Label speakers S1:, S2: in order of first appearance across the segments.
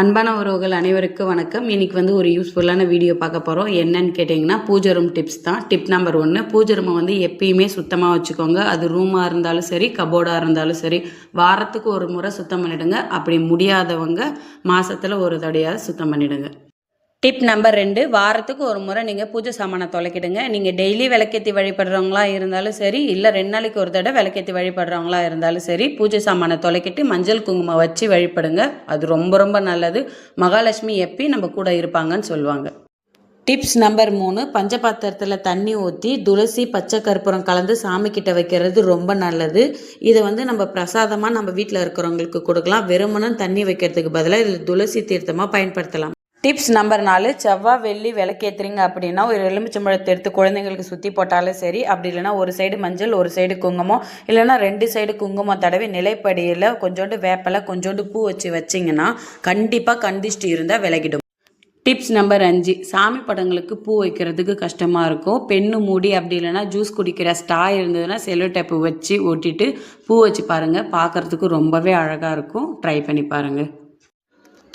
S1: அன்பான உறவுகள் அனைவருக்கும் வணக்கம். இன்னைக்கு வந்து ஒரு யூஸ்ஃபுல்லான வீடியோ பார்க்க போகிறோம் என்னன்னு கேட்டிங்கன்னா பூஜை ரூம் டிப்ஸ் தான். டிப் நம்பர் ஒன்று பூஜை ரூமை வந்து எப்பயுமே சுத்தமாக வச்சுக்கோங்க. அது ரூமாக இருந்தாலும் சரி கபோர்டாக இருந்தாலும் சரி வாரத்துக்கு ஒரு முறை சுத்தம் பண்ணிவிடுங்க அப்படி முடியாதவங்க மாதத்தில் ஒரு தடையாவது சுத்தம் பண்ணிவிடுங்க டிப் நம்பர் ரெண்டு வாரத்துக்கு ஒரு முறை நீங்கள் பூஜை சாமானை தொலைக்கிடுங்க. நீங்கள் டெய்லி விளக்கேற்றி வழிபடுறவங்களா இருந்தாலும் சரி இல்லை ரெண்டு நாளைக்கு ஒரு தடவை விளக்கேற்றி வழிபடுறவங்களா இருந்தாலும் சரி பூஜை சாமானை தொலைக்கிட்டு மஞ்சள் குங்குமம் வச்சு வழிபடுங்க. அது ரொம்ப ரொம்ப நல்லது. மகாலட்சுமி எப்பயும் நம்ம கூட இருப்பாங்கன்னு சொல்லுவாங்க. டிப்ஸ் நம்பர் மூணு பஞ்சபாத்திரத்தில் தண்ணி ஊற்றி துளசி பச்சை கற்பூரம் கலந்து சாமி கிட்ட வைக்கிறது ரொம்ப நல்லது. இதை வந்து நம்ம பிரசாதமாக நம்ம வீட்டில் இருக்கிறவங்களுக்கு கொடுக்கலாம். வெறுமனும் தண்ணி வைக்கிறதுக்கு பதிலாக இதில் துளசி தீர்த்தமாக பயன்படுத்தலாம். டிப்ஸ் நம்பர் நாலு செவ்வாய் வெள்ளி விளக்கேற்றுறீங்க அப்படின்னா ஒரு எலுமிச்சம்பழத்தை எடுத்து குழந்தைங்களுக்கு சுற்றி போட்டாலும் சரி அப்படி இல்லைன்னா ஒரு சைடு மஞ்சள் ஒரு சைடு குங்குமம் இல்லைன்னா ரெண்டு சைடு குங்குமம் தடவி நிலைப்படியில் கொஞ்சோண்டு வேப்பலை கொஞ்சோண்டு பூ வச்சு வச்சிங்கன்னா கண்டிப்பாக கண்டிஷ்டி இருந்தால் விலகிடும். டிப்ஸ் நம்பர் அஞ்சு சாமி படங்களுக்கு பூ வைக்கிறதுக்கு கஷ்டமாக இருக்கும். பெண்ணு மூடி அப்படி இல்லைன்னா ஜூஸ் குடிக்கிற ஸ்டா இருந்ததுன்னா செல்லோ டேப்பு வச்சு ஓட்டிட்டு பூ வச்சு பாருங்கள் பார்க்குறதுக்கு ரொம்பவே அழகாக இருக்கும். ட்ரை பண்ணி பாருங்கள்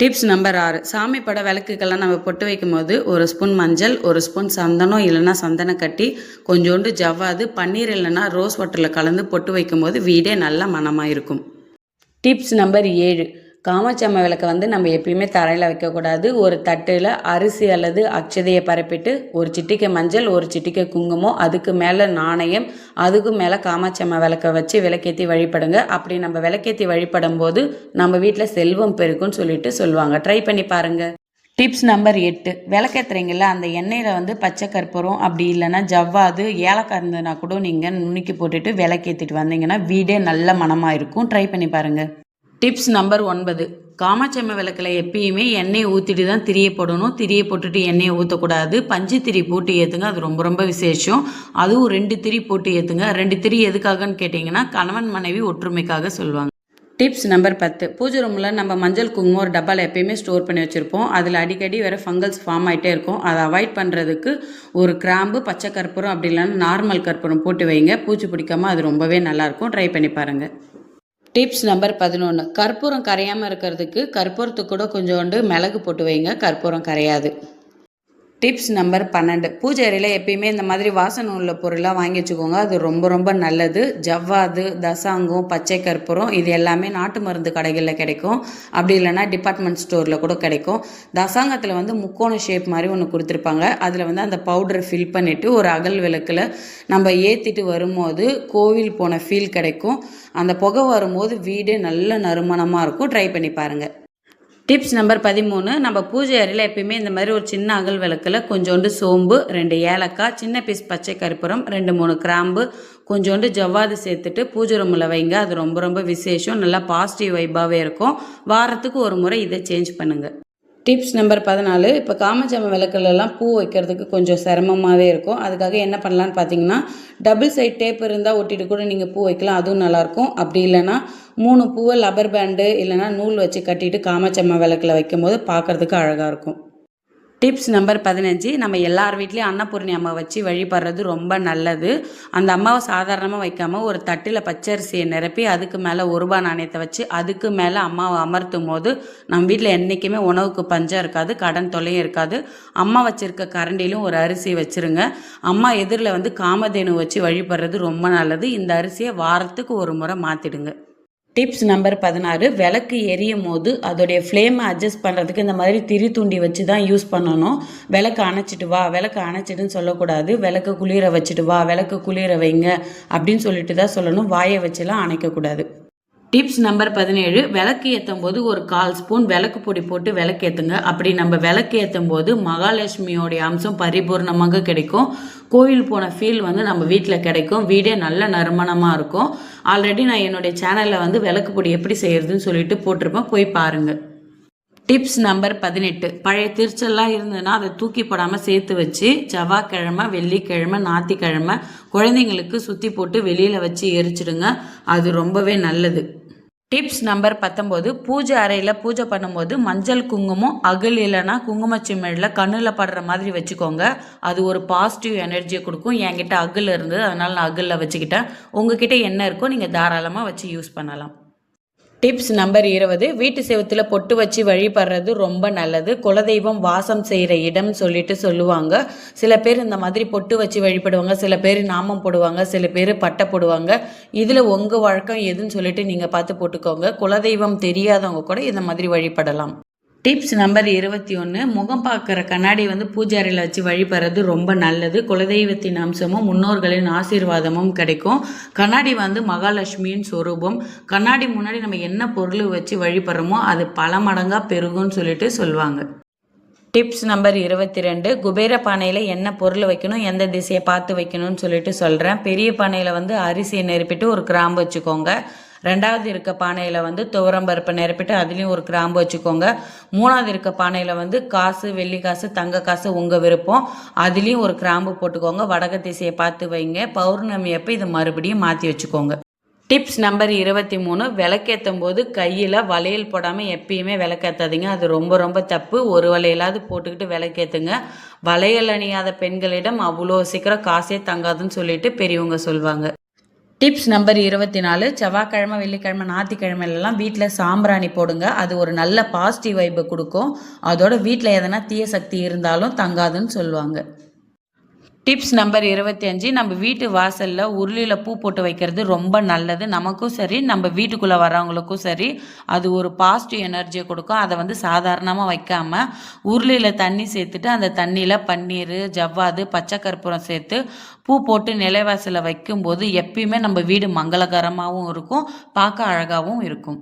S1: டிப்ஸ் நம்பர் ஆறு. சாமி பட விளக்குக்கெல்லாம் நம்ம பொட்டு வைக்கும்போது ஒரு ஸ்பூன் மஞ்சள் ஒரு ஸ்பூன் சந்தனம் இல்லைன்னா சந்தனம் கட்டி கொஞ்சோண்டு ஜவ்வாது பன்னீர் இல்லைன்னா ரோஸ் வாட்டரில் கலந்து பொட்டு வைக்கும்போது வீடே நல்ல மணமாக இருக்கும். டிப்ஸ் நம்பர் ஏழு. காமாட்சம்மா விளக்கை வந்து நம்ம எப்பயுமே தரையில் வைக்கக்கூடாது ஒரு தட்டில் அரிசி அல்லது அக்ஷதையை பரப்பிட்டு ஒரு சிட்டிக்கை மஞ்சள் ஒரு சிட்டிக்கை குங்குமம் அதுக்கு மேலே நாணயம் அதுக்கு மேலே காமாட்சம்மா விளக்கை வச்சு விளக்கேற்றி வழிபடுங்க. அப்படி நம்ம விளக்கேற்றி வழிபடும் போது நம்ம வீட்டில் செல்வம் பெருக்குன்னு சொல்லிட்டு சொல்லுவாங்க. ட்ரை பண்ணி பாருங்கள் டிப்ஸ் நம்பர் எட்டு. விளக்கேற்றுறீங்கள அந்த எண்ணெயில் வந்து பச்சை கற்பூரம் அப்படி இல்லைன்னா ஜவ்வாது ஏலக்காய் இருந்ததுன்னா கூட நீங்கள் நுணுக்கி போட்டுட்டு விளக்கேற்றிட்டு வந்தீங்கன்னா வீடே நல்ல மணமாக இருக்கும். ட்ரை பண்ணி பாருங்கள் டிப்ஸ் நம்பர் ஒன்பது. காமாட்சியம்ம விளக்கில் எப்பயுமே எண்ணெயை ஊற்றிட்டு தான் திரியை போடணும். திரியை போட்டுட்டு எண்ணெயை ஊற்றக்கூடாது பஞ்சு திரி போட்டு ஏற்றுங்க அது ரொம்ப ரொம்ப விசேஷம். அதுவும் ரெண்டு திரி போட்டு ஏற்றுங்க ரெண்டு திரி எதுக்காகன்னு கேட்டிங்கன்னா கணவன் மனைவி ஒற்றுமைக்காக சொல்லுவாங்க. டிப்ஸ் நம்பர் பத்து. பூஜை ரூமில் நம்ம மஞ்சள் குங்குமம் ஒரு டப்பாவில் எப்பயுமே ஸ்டோர் பண்ணி வச்சுருப்போம். அதில் அடிக்கடி வேறு ஃபங்கல்ஸ் ஃபார்ம் ஆகிட்டே இருக்கும். அதை அவாய்ட் பண்ணுறதுக்கு ஒரு கிராம்பு பச்சை கற்பூரம் அப்படி இல்லைன்னா நார்மல் கற்பூரம் போட்டு வைங்க. பூச்சி பிடிக்காமல் அது ரொம்பவே நல்லாயிருக்கும் ட்ரை பண்ணி பாருங்கள் டிப்ஸ் நம்பர் பதினொன்று கற்பூரம் கரையாமல் இருக்கிறதுக்கு கற்பூரத்துக்கு கூட கொஞ்சோண்டு மிளகு போட்டு வைங்க. கற்பூரம் கரையாது. டிப்ஸ் நம்பர் பன்னெண்டு. பூஜை அறையில் எப்பயுமே இந்த மாதிரி வாசனை உள்ள பொருளாக வாங்கி வச்சுக்கோங்க. அது ரொம்ப ரொம்ப நல்லது. ஜவ்வாது தசாங்கம் பச்சை கற்பூரம் இது எல்லாமே நாட்டு மருந்து கடைகளில் கிடைக்கும். அப்படி இல்லைன்னா டிபார்ட்மெண்ட் ஸ்டோரில் கூட கிடைக்கும். தசாங்கத்தில் வந்து முக்கோண ஷேப் மாதிரி ஒன்று கொடுத்துருப்பாங்க. அதில் வந்து அந்த பவுடரை ஃபில் பண்ணிவிட்டு ஒரு அகல் விளக்கில் நம்ம ஏற்றிட்டு வரும்போது கோவில் போன ஃபீல் கிடைக்கும். அந்த புகை வரும்போது வீடு நல்ல நறுமணமாக இருக்கும். ட்ரை பண்ணி பாருங்கள் டிப்ஸ் நம்பர் பதிமூணு நம்ம பூஜை அறையில் எப்பயுமே இந்த மாதிரி ஒரு சின்ன அகல் விளக்கில் கொஞ்சோண்டு சோம்பு ரெண்டு ஏலக்காய் சின்ன பீஸ் பச்சை கற்பூரம் ரெண்டு மூணு கிராம்பு கொஞ்சோண்டு ஜவ்வாது சேர்த்துட்டு பூஜை ரூமில் வைங்க. அது ரொம்ப ரொம்ப விசேஷம். நல்லா பாசிட்டிவ் வைப்பாகவே இருக்கும். வாரத்துக்கு ஒரு முறை இதை சேஞ்ச் பண்ணுங்கள் டிப்ஸ் நம்பர் பதினாலு இப்போ காமஜாம விளக்குலலாம் பூ வைக்கிறதுக்கு கொஞ்சம் சிரமமாகவே இருக்கும். அதுக்காக என்ன பண்ணலான்னு பார்த்தீங்கன்னா டபுள் சைட் டேப் இருந்தால் ஒட்டிட்டு கூட நீங்கள் பூ வைக்கலாம் அதுவும் நல்லாயிருக்கும். அப்படி இல்லைன்னா மூணு பூவை லப்பர் பேண்டு இல்லைன்னா நூல் வச்சு கட்டிட்டு காமாட்சம்மா விளக்கில் வைக்கும்போது பார்க்குறதுக்கு அழகாக இருக்கும். டிப்ஸ் நம்பர் பதினஞ்சு நம்ம எல்லார் வீட்லேயும் அன்னபூர்ணி அம்மா வச்சு வழிபடுறது ரொம்ப நல்லது. அந்த அம்மாவை சாதாரணமாக வைக்காமல் ஒரு தட்டில் பச்சரிசியை நிரப்பி அதுக்கு மேலே ஒரு ரூபா நாணயத்தை வச்சு அதுக்கு மேலே அம்மாவை அமர்த்தும் போது நம்ம வீட்டில் என்றைக்குமே உணவுக்கு பஞ்சம் இருக்காது கடன் தொல்லையும் இருக்காது. அம்மா வச்சுருக்க கரண்டிலும் ஒரு அரிசி வச்சுருங்க. அம்மா எதிரில் வந்து காமதேனு வச்சு வழிபடுறது ரொம்ப நல்லது. இந்த அரிசியை வாரத்துக்கு ஒரு முறை மாற்றிடுங்க டிப்ஸ் நம்பர் பதினாறு விளக்கு எரியும் போது அதோடைய ஃப்ளேமை அட்ஜஸ்ட் பண்ணுறதுக்கு இந்த மாதிரி திரி தூண்டி வச்சு தான் யூஸ் பண்ணணும். விளக்கு அணைச்சிட்டு வா விளக்கு அணைச்சிட்டுன்னு சொல்லக்கூடாது. விளக்கு குளிர வச்சுட்டு வா விளக்கு குளிர வைங்க அப்படின்னு சொல்லிட்டு தான் சொல்லணும். வாயை வச்சுலாம் அணைக்கக்கூடாது. டிப்ஸ் நம்பர் பதினேழு விளக்கு ஏற்றும் போது ஒரு கால் ஸ்பூன் விளக்கு பொடி போட்டு விளக்கு ஏற்றுங்க அப்படி நம்ம விளக்கு ஏற்றும் போது மகாலட்சுமியோடைய அம்சம் பரிபூர்ணமாக கிடைக்கும். கோயில் போன ஃபீல் வந்து நம்ம வீட்டில் கிடைக்கும். வீடே நல்ல நறுமணமாக இருக்கும். ஆல்ரெடி நான் என்னுடைய சேனலில் வந்து விளக்கு பொடி எப்படி செய்கிறதுன்னு சொல்லிட்டு போட்டிருப்பேன். போய் பாருங்கள் டிப்ஸ் நம்பர் பதினெட்டு. பழைய திருச்செல்லாம் இருந்ததுன்னா அதை தூக்கி போடாமல் சேர்த்து வச்சு செவ்வாய்க்கிழமை வெள்ளிக்கிழமை ஞாத்திக்கிழமை குழந்தைங்களுக்கு சுற்றி போட்டு வெளியில் வச்சு எரிச்சிடுங்க. அது ரொம்பவே நல்லது. டிப்ஸ் நம்பர் பத்தொம்போது பூஜை அறையில் பூஜை பண்ணும்போது மஞ்சள் குங்குமம் அகல் இல்லைன்னா குங்குமச்சிமிழில் கண்ணில் படுற மாதிரி வச்சுக்கோங்க. அது ஒரு பாசிட்டிவ் எனர்ஜியை கொடுக்கும். என்கிட்ட அகல் இருந்தது அதனால் நான் அகலில் வச்சுக்கிட்டேன். உங்ககிட்ட என்ன இருக்கோ நீங்கள் தாராளமாக வச்சு யூஸ் பண்ணலாம். டிப்ஸ் நம்பர் இருபது. வீட்டு செவத்தில் பொட்டு வச்சு வழிபடுறது ரொம்ப நல்லது. குலதெய்வம் வாசம் செய்கிற இடம் சொல்லிட்டு சொல்லுவாங்க. சில பேர் இந்த மாதிரி பொட்டு வச்சு வழிபடுவாங்க. சில பேர் நாமம் போடுவாங்க. சில பேர் பட்டை போடுவாங்க. இதில் உங்கள் வழக்கம் எதுன்னு சொல்லிட்டு நீங்கள் பார்த்து போட்டுக்கோங்க. குலதெய்வம் தெரியாதவங்க கூட இந்த மாதிரி வழிபடலாம். டிப்ஸ் நம்பர் இருபத்தி ஒன்று முகம் பார்க்குற கண்ணாடி வந்து பூஜாரியில் வச்சு வழிபடுறது ரொம்ப நல்லது. குலதெய்வத்தின் அம்சமும் முன்னோர்களின் ஆசீர்வாதமும் கிடைக்கும். கண்ணாடி வந்து மகாலட்சுமியின் சொரூபம். கண்ணாடி முன்னாடி நம்ம என்ன பொருள் வச்சு வழிபடுறோமோ அது பல மடங்காக பெருகும்னு சொல்லிட்டு சொல்லுவாங்க டிப்ஸ் நம்பர் இருபத்தி ரெண்டு குபேர பானையில் என்ன பொருள் வைக்கணும் எந்த திசையை பார்த்து வைக்கணும்னு சொல்லிட்டு சொல்கிறேன் பெரிய பானையில் வந்து அரிசியை நெருப்பிட்டு ஒரு கிராம்பு வச்சுக்கோங்க. ரெண்டாவது இருக்க பானையில் வந்து துவரம்பருப்பை நிரப்பிட்டு அதுலேயும் ஒரு கிராம்பு வச்சுக்கோங்க. மூணாவது இருக்க பானையில் வந்து காசு வெள்ளி காசு தங்க காசு உங்கள் விருப்பம். அதுலேயும் ஒரு கிராம்பு போட்டுக்கோங்க. வடக திசையை பார்த்து வைங்க. பௌர்ணமி அப்போ இதை மறுபடியும் மாற்றி வச்சுக்கோங்க. டிப்ஸ் நம்பர் இருபத்தி மூணு விளக்கேற்றும் போது கையில் வளையல் போடாமல் எப்பயுமே விளக்கேற்றாதீங்க அது ரொம்ப ரொம்ப தப்பு. ஒரு வளையலாவது போட்டுக்கிட்டு விளக்கேற்றுங்க வளையல் அணியாத பெண்களிடம் அவ்வளோ சீக்கிரம் காசே தங்காதுன்னு சொல்லிட்டு பெரியவங்க சொல்லுவாங்க டிப்ஸ் நம்பர் இருபத்தி நாலு செவ்வாய்க்கிழமை வெள்ளிக்கிழமை ஞாயிற்றுக்கிழமையிலலாம் வீட்டில் சாம்பிராணி போடுங்க. அது ஒரு நல்ல பாசிட்டிவ் வைப்பை கொடுக்கும். அதோட வீட்டில் எதனா தீய சக்தி இருந்தாலும் தங்காதுன்னு சொல்லுவாங்க. டிப்ஸ் நம்பர் இருபத்தி அஞ்சு நம்ம வீட்டு வாசலில் உருளியில் பூ போட்டு வைக்கிறது ரொம்ப நல்லது. நமக்கும் சரி நம்ம வீட்டுக்குள்ளே வரவங்களுக்கும் சரி அது ஒரு பாசிட்டிவ் எனர்ஜியை கொடுக்கும். அதை வந்து சாதாரணமாக வைக்காமல் உருளியில் தண்ணி சேர்த்துட்டு அந்த தண்ணியில் பன்னீர் ஜவ்வாது பச்சை கற்பூரம் சேர்த்து பூ போட்டு நிலைவாசலில் வைக்கும்போது எப்பயுமே நம்ம வீடு மங்களகரமாகவும் இருக்கும் பார்க்க அழகாகவும் இருக்கும்.